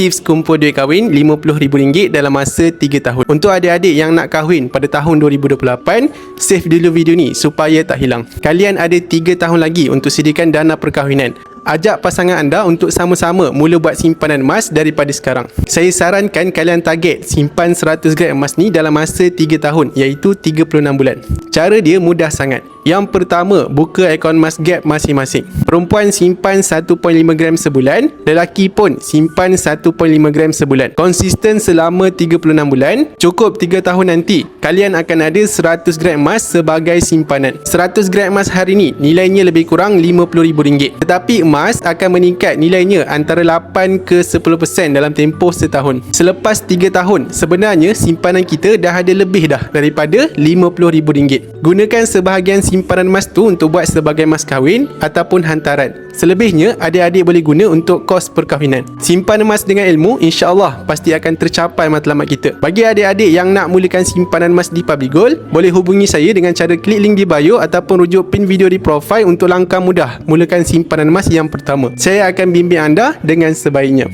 Tips kumpul duit kahwin RM50,000 dalam masa 3 tahun. Untuk adik-adik yang nak kahwin pada tahun 2028, save dulu video ni supaya tak hilang. Kalian ada 3 tahun lagi untuk sediakan dana perkahwinan. Ajak pasangan anda untuk sama-sama mula buat simpanan emas daripada sekarang. Saya sarankan kalian target simpan 100 gram emas ni dalam masa 3 tahun iaitu 36 bulan. Cara dia mudah sangat. Yang pertama, buka akaun emas gap masing-masing. Perempuan simpan 1.5 gram sebulan, lelaki pun simpan 1.5 gram sebulan. Konsisten selama 36 bulan, cukup 3 tahun nanti, kalian akan ada 100 gram emas sebagai simpanan. 100 gram emas hari ni nilainya lebih kurang RM50,000. Tetapi emas akan meningkat nilainya antara 8 ke 10% dalam tempoh setahun. Selepas 3 tahun, sebenarnya simpanan kita dah ada lebih dah daripada RM50,000. Gunakan sebahagian simpanan emas tu untuk buat sebagai mas kahwin ataupun hantaran. Selebihnya, adik-adik boleh guna untuk kos perkahwinan. Simpan emas dengan ilmu, insya-Allah pasti akan tercapai matlamat kita. Bagi adik-adik yang nak mulakan simpanan emas di Public Gold, boleh hubungi saya dengan cara klik link di bio ataupun rujuk pin video di profile untuk langkah mudah mulakan simpanan emas yang pertama. Saya akan bimbing anda dengan sebaiknya.